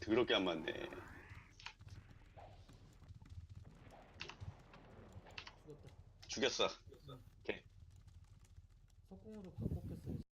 더럽게 안 맞네. 죽었다. 죽였어. 오케이. 석궁으로 바꿨겠어요.